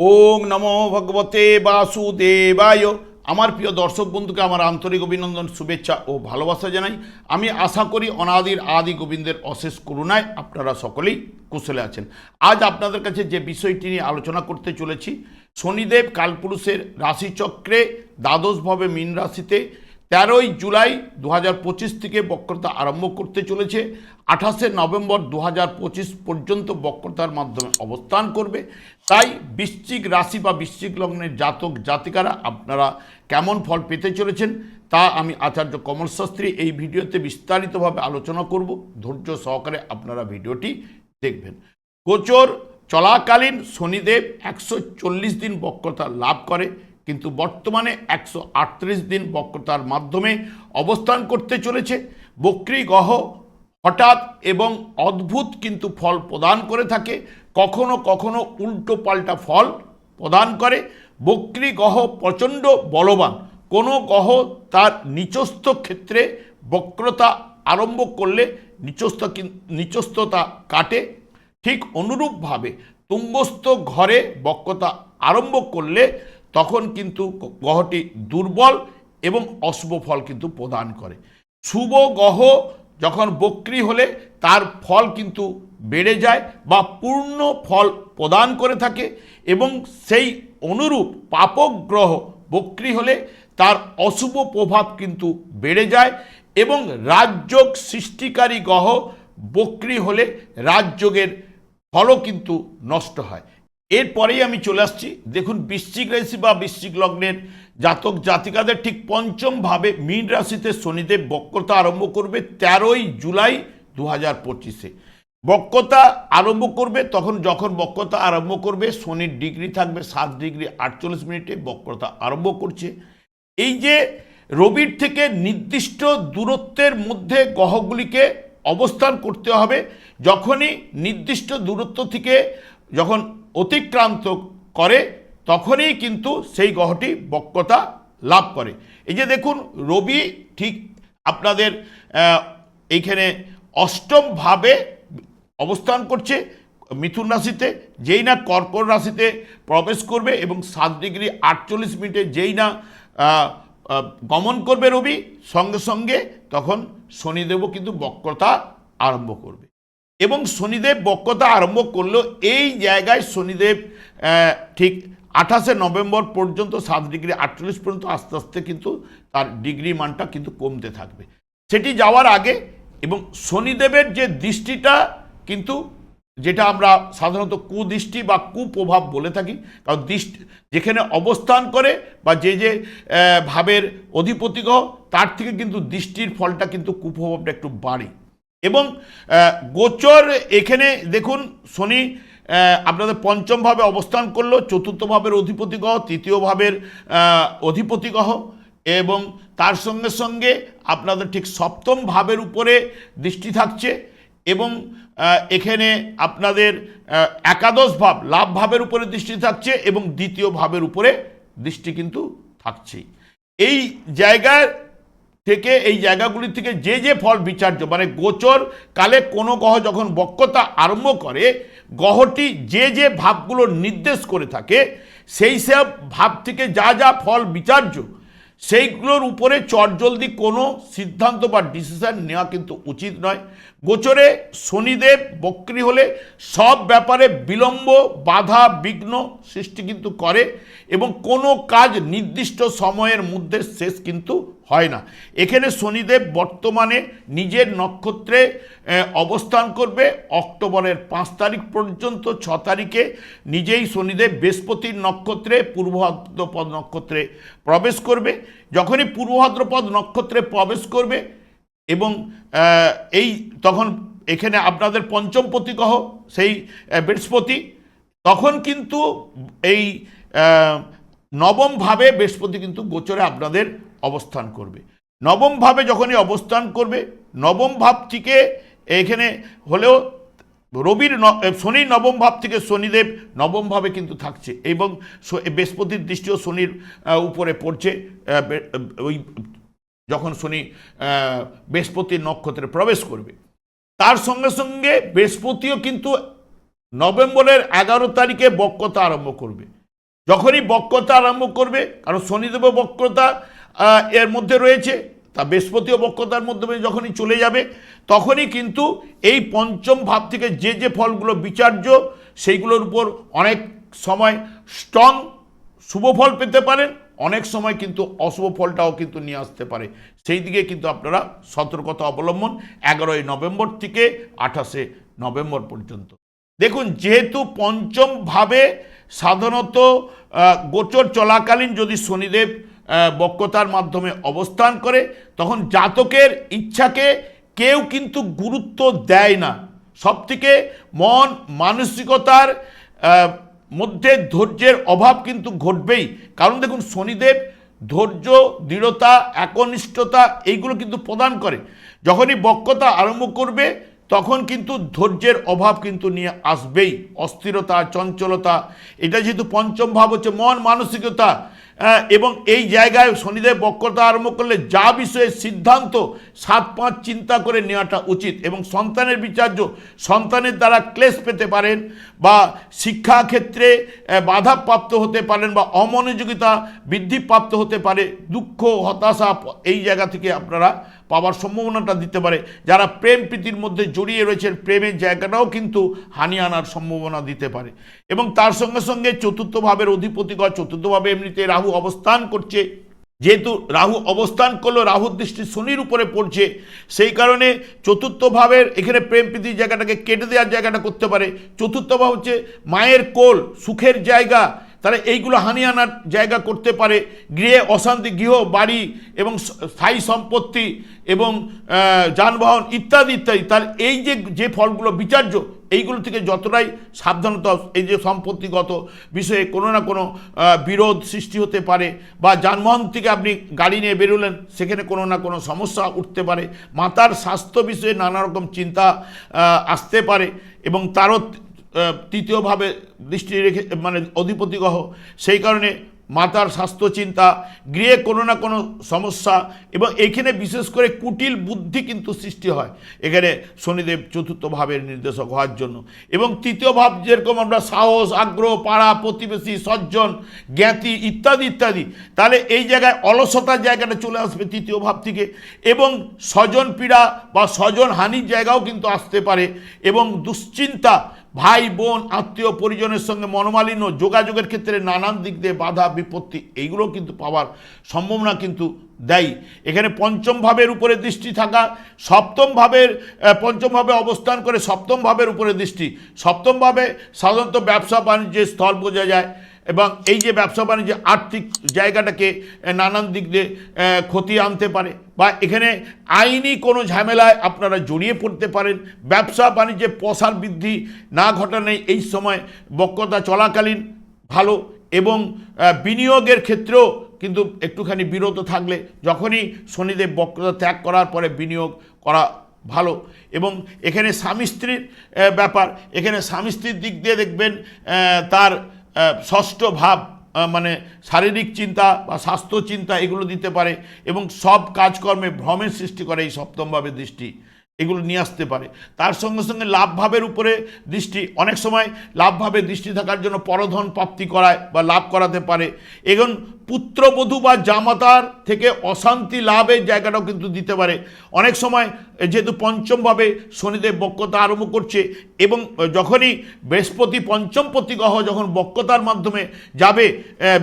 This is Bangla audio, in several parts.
ওং নমো ভগবতে বাসুদেবায়। আমার প্রিয় দর্শক বন্ধুকে আমার আন্তরিক অভিনন্দন, শুভেচ্ছা ও ভালোবাসা জানাই। আমি আশা করি অনাদির আদি গোবিন্দের অশেষ করুণায় আপনারা সকলেই কুশলে আছেন। আজ আপনাদের কাছে যে বিষয়টি নিয়ে আলোচনা করতে চলেছি, শনিদেব কালপুরুষের রাশিচক্রে দ্বাদশভাবে মীন রাশিতে তেরোই জুলাই দু পঁচিশ থেকে বক্রতা আরম্ভ করতে চলেছে। আঠাশে নভেম্বর দু পঁচিশ পর্যন্ত বক্রতার মাধ্যমে অবস্থান করবে। তাই বৃশ্চিক রাশি বা বৃশ্চিক লগ্নের জাতক জাতিকারা, আপনারা কেমন ফল পেতে চলেছেন তা আমি আচার্য কমল শাস্ত্রী এই ভিডিওতে বিস্তারিতভাবে আলোচনা করব। ধৈর্য সহকারে আপনারা ভিডিওটি দেখবেন। গোচর চলাকালীন শনিদেব একশো চল্লিশ দিন বক্রতা লাভ করে। কিন্তু বর্তমানে একশো আটত্রিশ দিন বক্রতার মাধ্যমে অবস্থান করতে চলেছে। বক্রী গ্রহ হঠাৎ এবং অদ্ভুত কিন্তু ফল প্রদান করে থাকে। কখনো কখনো উল্টো পাল্টা ফল প্রদান করে। বক্রী গ্রহ প্রচণ্ড বলবান। কোনো গহ তার নিচস্থ ক্ষেত্রে বক্রতা আরম্ভ করলে নিচস্থ নিচস্থতা কাটে। ঠিক অনুরূপভাবে তুঙ্গস্থ ঘরে বক্রতা আরম্ভ করলে তখন কিন্তু গ্রহটি দুর্বল এবং অশুভ ফল কিন্তু প্রদান করে। শুভ গ্রহ যখন বক্রি হলে তার ফল কিন্তু বেড়ে যায় বা পূর্ণ ফল প্রদান করে থাকে এবং সেই অনুরূপ পাপক গ্রহ বক্রি হলে তার অশুভ প্রভাব কিন্তু বেড়ে যায় এবং রাজযোগ সৃষ্টিকারী গ্রহ বক্রি হলে রাজযোগের ফলও কিন্তু নষ্ট হয়। এরপরেই আমি চলে আসছি। দেখুন, বৃশ্চিক রাশি বা বৃশ্চিক লগ্নের জাতক জাতিকাদের ঠিক পঞ্চম ভাবে মীন রাশিতে শনিদেব বক্রতা আরম্ভ করবে তেরোই জুলাই দু হাজার পঁচিশে। বক্রতা আরম্ভ করবে তখন যখন বক্রতা আরম্ভ করবে, শনির ডিগ্রি থাকবে সাত ডিগ্রি আটচল্লিশ মিনিটে বক্রতা আরম্ভ করছে। এই যে রবির থেকে নির্দিষ্ট দূরত্বের মধ্যে গ্রহগুলিকে অবস্থান করতে হবে, যখনই নির্দিষ্ট দূরত্ব থেকে যখন অতিক্রান্ত করে, তখনই কিন্তু সেই গ্রহটি বক্রতা লাভ করে। এই যে দেখুন, রবি ঠিক আপনাদের এইখানে অষ্টমভাবে অবস্থান করছে মিথুন রাশিতে, যেই না কর্কট রাশিতে প্রবেশ করবে এবং সাত ডিগ্রি আটচল্লিশ মিনিটে যেই না গমন করবে রবি, সঙ্গে সঙ্গে তখন শনিদেবও কিন্তু বক্রতা আরম্ভ করবে। এবং শনিদেব বক্রতা আরম্ভ করলেও এই জায়গায় শনিদেব ঠিক আঠাশে নভেম্বর পর্যন্ত সাত ডিগ্রি আটচল্লিশ পর্যন্ত আস্তে আস্তে কিন্তু তার ডিগ্রি মানটা কিন্তু কমতে থাকবে। সেটি যাওয়ার আগে এবং শনিদেবের যে দৃষ্টিটা কিন্তু যেটা আমরা সাধারণত কুদৃষ্টি বা কুপ্রভাব বলে থাকি, কারণ দৃষ্টি যেখানে অবস্থান করে বা যে যে ভাবের অধিপতি গ্রহ তার থেকে কিন্তু দৃষ্টির ফলটা কিন্তু কুপ্রভাবটা একটু বাড়ে। এবং গোচর এখানে দেখুন, শনি আপনাদের পঞ্চম ভাবে অবস্থান করল, চতুর্থ ভাবের অধিপতি গ্রহ, তৃতীয় ভাবের অধিপতি এবং তার সঙ্গে সঙ্গে আপনাদের ঠিক সপ্তম ভাবের উপরে দৃষ্টি থাকছে, এবং এখানে আপনাদের একাদশ ভাব, লাভ ভাবের উপরে দৃষ্টি থাকছে, এবং দ্বিতীয় ভাবের উপরে দৃষ্টি কিন্তু থাকছেই। এই জায়গার থেকে এই জায়গাগুলি থেকে যে যে ফল বিচার্য মানে গোচর কালে কোনো গ্রহ যখন বক্রতা আরম্ভ করে, গ্রহটি যে যে ভাবগুলো নির্দেশ করে থাকে, সেই সব ভাব থেকে যা যা ফল বিচার্য, সেইগুলোর উপরে চটজলদি কোনো সিদ্ধান্ত বা ডিসিশন নেওয়া কিন্তু উচিত নয়। গোচরে শনিদেব বক্রি হলে সব ব্যাপারে বিলম্ব, বাধা, বিঘ্ন সৃষ্টি কিন্তু করে এবং কোনো কাজ নির্দিষ্ট সময়ের মধ্যে শেষ কিন্তু হয় না। এখানে শনিদেব বর্তমানে নিজের নক্ষত্রে অবস্থান করবে অক্টোবরের পাঁচ তারিখ পর্যন্ত, ছ তারিখে নিজেই শনিদেব বৃহস্পতির নক্ষত্রে পূর্ব ভাদ্রপদ নক্ষত্রে প্রবেশ করবে। যখনই পূর্ব ভাদ্রপদ নক্ষত্রে প্রবেশ করবে এবং এই তখন এখানে আপনাদের পঞ্চম প্রতিগ্রহ, সেই বৃহস্পতি, তখন কিন্তু এই নবমভাবে বৃহস্পতি কিন্তু গোচরে আপনাদের অবস্থান করবে। নবম ভাবে যখনই অবস্থান করবে, নবম ভাব থেকে এখানে হলেও রবির ন- শনির নবম ভাব থেকে শনিদেব নবম ভাবে কিন্তু থাকছে এবং বৃহস্পতির দৃষ্টিও শনির উপরে পড়ছে ওই যখন শনি বৃহস্পতির নক্ষত্রে প্রবেশ করবে। তার সঙ্গে সঙ্গে বৃহস্পতিও কিন্তু নভেম্বরের এগারো তারিখে বক্রতা আরম্ভ করবে। যখনই বক্রতা আরম্ভ করবে, কারণ শনিদেব বক্রতা এর মধ্যে রয়েছে, তা বৃহস্পতিও বক্রতার মাধ্যমে যখনই চলে যাবে, তখনই কিন্তু এই পঞ্চম ভাব থেকে যে যে ফলগুলো বিচার্য, সেইগুলোর উপর অনেক সময় স্ট্রং শুভ ফল পেতে পারেন, অনেক সময় কিন্তু অশুভ ফলটাও কিন্তু নিয়ে আসতে পারে। সেই দিকে কিন্তু আপনারা সতর্কতা অবলম্বন এগারোই নভেম্বর থেকে আঠাশে নভেম্বর পর্যন্ত। দেখুন, যেহেতু পঞ্চম ভাবে সাধারণত গোচর চলাকালীন যদি শনিদেব বক্রতার মাধ্যমে অবস্থান করে, তখন জাতকের ইচ্ছাকে কেউ কিন্তু গুরুত্ব দেয় না। সবথেকে মন মানসিকতার মধ্যে ধৈর্যের অভাব কিন্তু ঘটবেই। কারণ দেখুন, শনিদেব ধৈর্য, দৃঢ়তা, একনিষ্ঠতা এইগুলো কিন্তু প্রদান করে। যখনই বক্রতা আরম্ভ করবে, তখন কিন্তু ধৈর্যের অভাব কিন্তু নিয়ে আসবেই। অস্থিরতা, চঞ্চলতা, এটা যেহেতু পঞ্চম ভাব হচ্ছে মন মানসিকতা এবং এই জায়গায় শনিদেব বক্রতা আরম্ভ করলে যা বিষয়ে সিদ্ধান্ত, সাত পাঁচ চিন্তা করে নেওয়াটা উচিত। এবং সন্তানের বিচার্য, সন্তানের দ্বারা ক্লেশ পেতে পারেন। বা শিক্ষাক্ষেত্রে বাধাপ্রাপ্ত হতে পারেন বা অমনোযোগিতা বৃদ্ধিপ্রাপ্ত হতে পারে, দুঃখ, হতাশা এই জায়গা থেকে আপনারা পাওয়ার সম্ভাবনাটা দিতে পারে। যারা প্রেম প্রীতির মধ্যে জড়িয়ে রয়েছেন, প্রেমের জায়গাটাও কিন্তু হানি আনার সম্ভাবনা দিতে পারে। এবং তার সঙ্গে সঙ্গে চতুর্থ ভাবের অধিপতিগণ চতুর্থ ভাবে এমনিতে রাহু অবস্থান করছে। যেহেতু রাহু অবস্থান করল, রাহুর দৃষ্টি শনির উপরে পড়ছে, সেই কারণে চতুর্থ ভাবের এখানে প্রেম প্রীতির জায়গাটাকে কেটে দেওয়ার জায়গাটা করতে পারে। চতুর্থ ভাব হচ্ছে মায়ের কোল, সুখের জায়গা তারা এইগুলো হানি আনার জায়গা করতে পারে। গৃহে অশান্তি, গৃহ, বাড়ি এবং স্থায়ী সম্পত্তি এবং যানবাহন ইত্যাদি ইত্যাদি তার এই যে যে ফলগুলো বিচার্য এইগুলো থেকে যতটাই সাবধানতা, এই যে সম্পত্তিগত বিষয়ে কোনো না কোনো বিরোধ সৃষ্টি হতে পারে বা যানবাহন থেকে আপনি গাড়ি নিয়ে বেরোলেন, সেখানে কোনো না কোনো সমস্যা উঠতে পারে। মাতার স্বাস্থ্য বিষয়ে নানা রকম চিন্তা আসতে পারে এবং তারও তৃতীয়ভাবে দৃষ্টি রেখে মানে অধিপতি গ্রহ সেই কারণে মাতার স্বাস্থ্য চিন্তা গৃহে কোনো না কোনো সমস্যা এবং এখানে বিশেষ করে কুটিল বুদ্ধি কিন্তু সৃষ্টি হয়। এখানে শনিদেব চতুর্থ ভাবের নির্দেশক হওয়ার জন্য। এবং তৃতীয় ভাব যেরকম আমরা সাহস, আগ্রহ, পাড়া, প্রতিবেশী, সজ্জন, জ্ঞাতি ইত্যাদি ইত্যাদি, তাহলে এই জায়গায় অলসতার জায়গাটা চলে আসবে তৃতীয় ভাব থেকে। এবং স্বজন পীড়া বা স্বজন হানির জায়গাও কিন্তু আসতে পারে। এবং দুশ্চিন্তা ভাই, বোন, আত্মীয়, পরিজনের সঙ্গে মনোমালিন্য, যোগাযোগের ক্ষেত্রে নানান দিক দিয়ে বাধা, বিপত্তি, এইগুলো কিন্তু পাওয়ার সম্ভাবনা কিন্তু দেয়। এখানে পঞ্চম ভাবের উপরে দৃষ্টি থাকা, সপ্তম ভাবের পঞ্চম ভাবে অবস্থান করে সপ্তম ভাবের উপরে দৃষ্টি। সপ্তমভাবে সাধারণত ব্যবসা, বাণিজ্যের স্থল বোঝা যায়। এবং এই যে ব্যবসা বাণিজ্য, আর্থিক জায়গাটাকে নানান দিক দিয়ে ক্ষতি আনতে পারে বা এখানে আইনি কোনো ঝামেলায় আপনারা জড়িয়ে পড়তে পারেন। ব্যবসা বাণিজ্যে প্রসার বৃদ্ধি না ঘটানে এই সময় বক্রতা চলাকালীন ভালো এবং বিনিয়োগের ক্ষেত্রেও কিন্তু একটুখানি বিরত থাকলে যখনই শনিদেব বক্রতা ত্যাগ করার পরে বিনিয়োগ করা ভালো। এবং এখানে স্বামী স্ত্রীর ব্যাপার, এখানে স্বামী স্ত্রীর দিক দিয়ে দেখবেন তার ষষ্ঠ ভাব মানে শারীরিক চিন্তা বা স্বাস্থ্য চিন্তা এগুলো দিতে পারে এবং সব কাজকর্মে ভ্রমের সৃষ্টি করে এই সপ্তমভাবে দৃষ্টি। এগুলো নিয়ে আসতে পারে। তার সঙ্গে সঙ্গে লাভভাবের উপরে দৃষ্টি, অনেক সময় লাভভাবে দৃষ্টি থাকার জন্য পরধন প্রাপ্তি করায় বা লাভ করাতে পারে। এখন পুত্রবধূ বা জামাতার থেকে অশান্তি লাভের জায়গাটাও কিন্তু দিতে পারে। অনেক সময় যেহেতু পঞ্চমভাবে শনিদেব বক্রতা আরম্ভ করছে এবং যখনই বৃহস্পতি পঞ্চমপতি গ্রহ যখন বক্রতার মাধ্যমে যাবে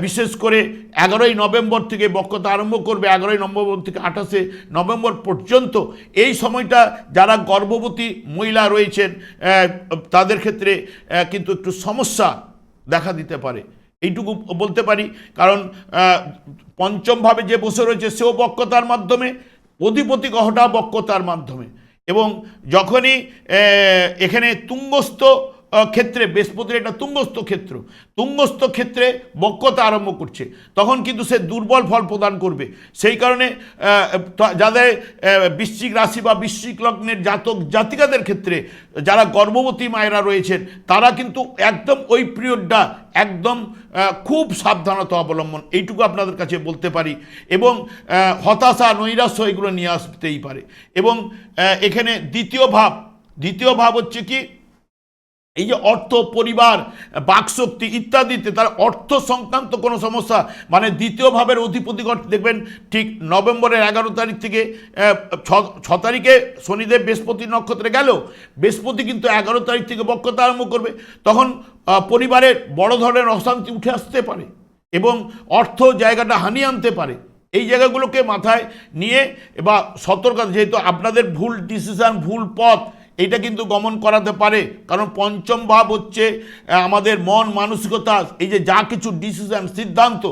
বিশেষ করে এগারোই নভেম্বর থেকে বক্রতা আরম্ভ করবে, এগারোই নভেম্বর থেকে আঠাশে নভেম্বর পর্যন্ত, এই সময়টা যারা গর্ভবতী মহিলা রয়েছেন তাদের ক্ষেত্রে কিন্তু একটু সমস্যা দেখা দিতে পারে। এইটুকু বলতে পারি, কারণ পঞ্চমভাবে যে বসে রয়েছে সেও বক্যতার মাধ্যমে, অধিপতি গ্রহটা বক্যতার মাধ্যমে। এবং যখনই এখানে তুঙ্গস্থ ক্ষেত্রে, বৃহস্পতির একটা তুঙ্গস্থ ক্ষেত্র। তুঙ্গস্থ ক্ষেত্রে বক্রতা আরম্ভ করছে। তখন কিন্তু সে দুর্বল ফল প্রদান করবে। সেই কারণে যাদের বৃশ্চিক রাশি বা বৃশ্চিক লগ্নের জাতক জাতিকাদের ক্ষেত্রে যারা গর্ভবতী মায়েরা রয়েছেন, তারা কিন্তু একদম ওই পিরিয়ডটা একদম খুব সাবধানতা অবলম্বন। এইটুকু আপনাদের কাছে বলতে পারি। এবং হতাশা, নৈরাশ্য এগুলো নিয়ে আসতেই পারে। এবং এখানে দ্বিতীয় ভাব। দ্বিতীয় ভাব হচ্ছে কি? এই যে অর্থ, পরিবার, বাকশক্তি ইত্যাদিতে তার অর্থ সংক্রান্ত কোনো সমস্যা মানে দ্বিতীয় ভাবের অধিপতি ঘট- দেখবেন ঠিক নভেম্বরের এগারো তারিখ থেকে ছ- তারিখে শনিদেব বৃহস্পতি নক্ষত্রে গেল। বৃহস্পতি কিন্তু এগারো তারিখ থেকে বক্ষতা আরম্ভ করবে। তখন পরিবারের বড় ধরনের অশান্তি উঠে আসতে পারে এবং অর্থ জায়গাটা হানি আনতে পারে। এই জায়গাগুলোকে মাথায় নিয়ে বা সতর্কতা, যেহেতু আপনাদের ভুল ডিসিশন ভুল পথ এটা কিন্তু গমন করাতে পারে। কারণ পঞ্চম ভাব হচ্ছে আমাদের মন মানসিকতা, এই যে যা কিছু ডিসিশন সিদ্ধান্ত,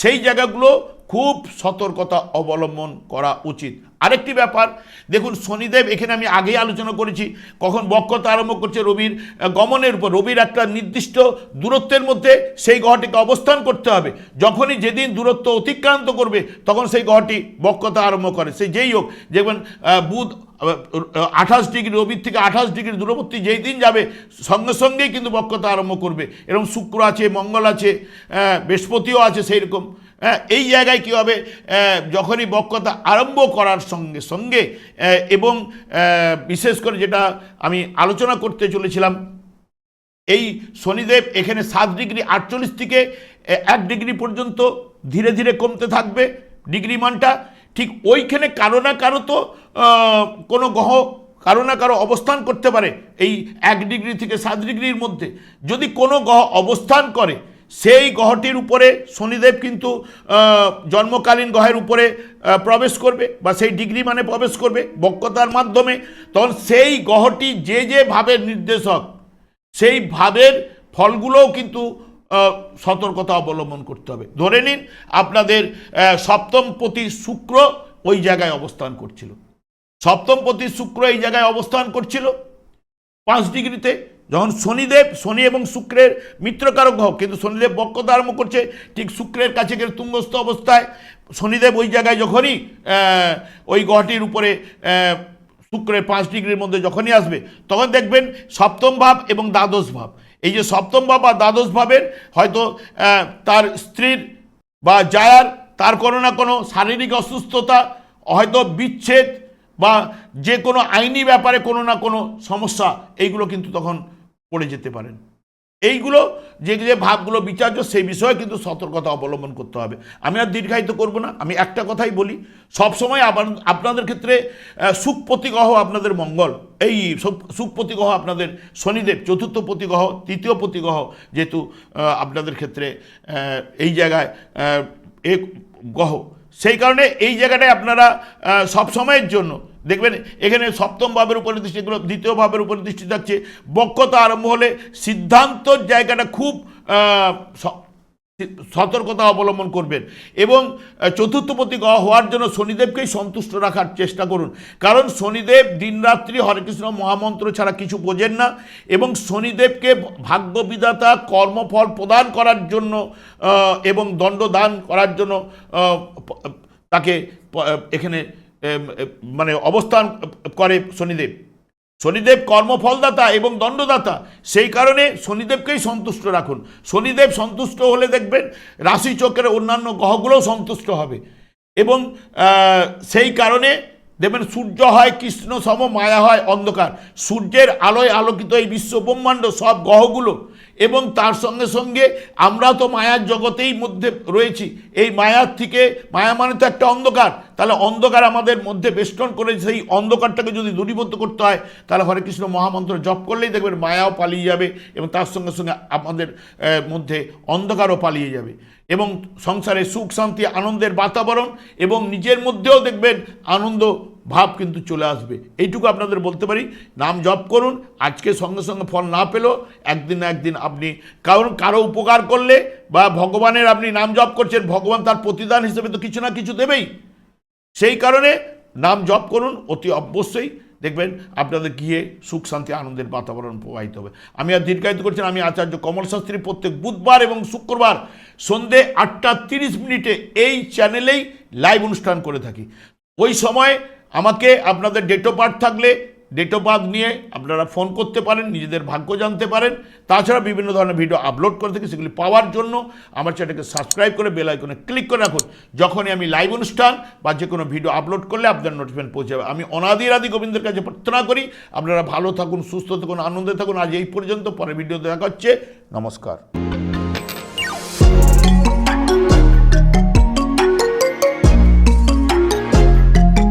সেই জায়গাগুলো খুব সতর্কতা অবলম্বন করা উচিত। আরেকটি ব্যাপার, দেখুন শনিদেব এখানে আমি আগেই আলোচনা করেছি, কখন বক্ষতা আরম্ভ করছে রবির গমনের উপর, রবির একটা নির্দিষ্ট দূরত্বের মধ্যে সেই গ্রহটিকে অবস্থান করতে হবে। যখনই যেদিন দূরত্ব অতিক্রান্ত করবে, তখন সেই গ্রহটি বক্ষতা আরম্ভ করে। সে যেই হোক, দেখবেন বুধ আঠাশ ডিগ্রি, রবির থেকে আঠাশ ডিগ্রি দূরবর্তী যেই দিন যাবে, সঙ্গে সঙ্গেই কিন্তু বক্ষতা আরম্ভ করবে। এরকম শুক্র আছে, মঙ্গল আছে বৃহস্পতিও আছে সেই রকম হ্যাঁ এই জায়গায় কী হবে? যখনই বক্ষতা আরম্ভ করার সঙ্গে সঙ্গে এবং বিশেষ করে যেটা আমি আলোচনা করতে চলেছিলাম, এই শনিদেব এখানে সাত ডিগ্রি আটচল্লিশ থেকে এক ডিগ্রি পর্যন্ত ধীরে ধীরে কমতে থাকবে ডিগ্রি মানটা। ঠিক ওইখানে কারও না কারও তো কোনো গ্রহ কারও না কারও অবস্থান করতে পারে এই এক ডিগ্রি থেকে সাত ডিগ্রির মধ্যে। যদি কোনো গ্রহ অবস্থান করে সেই গ্রহটির উপরে শনিদেব কিন্তু জন্মকালীন গ্রহের উপরে প্রবেশ করবে বা সেই ডিগ্রি মানে প্রবেশ করবে বক্রতার মাধ্যমে। তখন সেই গ্রহটি যে যে ভাবের নির্দেশক, সেই ভাবের ফলগুলোও কিন্তু সতর্কতা অবলম্বন করতে হবে। ধরে নিন, আপনাদের সপ্তম পতি শুক্র ওই জায়গায় অবস্থান করছিল। সপ্তম পতি শুক্র এই জায়গায় অবস্থান করছিল। পাঁচ ডিগ্রিতে যখন শনিদেব, শনি এবং শুক্রের মিত্রকারক গ্রহ কিন্তু শনিদেব বক্রতা আরম্ভ করছে, ঠিক শুক্রের কাছে গেলে তুঙ্গস্থ অবস্থায়, শনিদেব ওই জায়গায় যখনই ওই গ্রহটির উপরে শুক্রের পাঁচ ডিগ্রির মধ্যে যখনই আসবে, তখন দেখবেন সপ্তম ভাব এবং দ্বাদশ ভাব। এই যে সপ্তম ভাব বা দ্বাদশ ভাবের হয়তো তার স্ত্রীর বা জায়ার, তার কোনো না কোনো শারীরিক অসুস্থতা, হয়তো বিচ্ছেদ বা যে কোনো আইনি ব্যাপারে কোনো না কোনো সমস্যা, এইগুলো কিন্তু তখন পড়ে যেতে পারেন। এইগুলো যে যে ভাবগুলো বিচার্য সেই বিষয়ে কিন্তু সতর্কতা অবলম্বন করতে হবে। আমি আর দীর্ঘায়িত করব না। আমি একটা কথাই বলি সবসময় আবার আপনাদের ক্ষেত্রে আহ, সুখপতি গ্রহ আপনাদের মঙ্গল। এই সুখ- সুখপতি গ্রহ আপনাদের শনিদেব চতুর্থ পতি গ্রহ তৃতীয় পতি গ্রহ যেহেতু আপনাদের ক্ষেত্রে এই জায়গায় এক গ্রহ। সেই কারণে এই জায়গাটায় আপনারা আহ, সব সময়ের জন্য দেখবেন, এখানে সপ্তম ভাবের উপরে দৃষ্টি এগুলো দ্বিতীয় ভাবের উপরে দৃষ্টি থাকছে। বক্ষতা আরম্ভ হলে সিদ্ধান্তর জায়গাটা খুব সতর্কতা অবলম্বন করবেন। এবং চতুর্থপতি গ্রহ হওয়ার জন্য শনিদেবকেই সন্তুষ্ট রাখার চেষ্টা করুন। কারণ শনিদেব দিনরাত্রি হরেকৃষ্ণ মহামন্ত্র ছাড়া কিছু বোঝেন না এবং শনিদেবকে ভাগ্যবিধাতা, কর্মফল প্রদান করার জন্য এবং দণ্ডদান করার জন্য তাকে এখানে মানে অবস্থান করে শনিদেব। শনিদেব কর্মফলদাতা এবং দণ্ডদাতা। সেই কারণে শনিদেবকেই সন্তুষ্ট রাখুন। শনিদেব সন্তুষ্ট হলে দেখবেন রাশি চক্রের অন্যান্য গ্রহগুলোও সন্তুষ্ট হবে। এবং সেই কারণে দেখবেন সূর্য হয় কৃষ্ণ সম, মায়া হয় অন্ধকার। সূর্যের আলোয় আলোকিত এই বিশ্ব ব্রহ্মাণ্ড সব গ্রহগুলো। এবং তার সঙ্গে সঙ্গে আমরা তো মায়ার জগতেই মধ্যে রয়েছি। এই মায়ার থেকে, মায়া মানে তো একটা অন্ধকার। তাহলে অন্ধকার আমাদের মধ্যে বেষ্টন করে সেই অন্ধকারটাকে যদি দূরীভূত করতে হয়, তাহলে হরে কৃষ্ণ মহামন্ত্র জপ করলেই দেখবেন মায়াও পালিয়ে যাবে এবং তার সঙ্গে সঙ্গে আমাদের মধ্যে অন্ধকারও পালিয়ে যাবে। এবং সংসারে সুখ, শান্তি, আনন্দের বাতাবরণ এবং নিজের মধ্যেও দেখবেন আনন্দ ভাব কিন্তু চলে আসবে। এইটুকু আপনাদের বলতে পারি। নাম জপ করুন, আজকে সঙ্গে সঙ্গে ফল না পেলেও একদিন না একদিন আপনি কারণ কারও উপকার করলে বা ভগবানের আপনি নাম জপ করছেন, ভগবান তার প্রতিদান হিসেবে তো কিছু না কিছু দেবেই। সেই কারণে নাম জপ করুন, অতি অবশ্যই। দেখবেন আপনাদের গিয়ে সুখ, শান্তি, আনন্দের বাতাবরণ প্রবাহিত হবে। আমি আর দীর্ঘায়িত করছেন আমি আচার্য কমল শাস্ত্রী প্রত্যেক বুধবার এবং শুক্রবার সন্ধে আটটা তিরিশ মিনিটে এই চ্যানেলেই লাইভ অনুষ্ঠান করে থাকি। ওই সময় আমাকে আপনাদের ডেট অফ বার্থ থাকলে ডেট অফ বার্থ নিয়ে আপনারা ফোন করতে পারেন, নিজেদের ভাগ্য জানতে পারেন। তাছাড়া বিভিন্ন ধরনের ভিডিও আপলোড করে থাকি, সেগুলি পাওয়ার জন্য আমার চ্যানেলকে সাবস্ক্রাইব করে বেল আইকনে ক্লিক করে রাখুন। যখনই আমি লাইভ অনুষ্ঠান বা যে কোনো ভিডিও আপলোড করলে আপনার নোটিফিকেশন পৌঁছে যাবে। আমি অনাদির আদি গোবিন্দের কাছে প্রার্থনা করি, আপনারা ভালো থাকুন, সুস্থ থাকুন, আনন্দে থাকুন। আজ এই পর্যন্ত, পরের ভিডিও দেখা হচ্ছে। নমস্কার।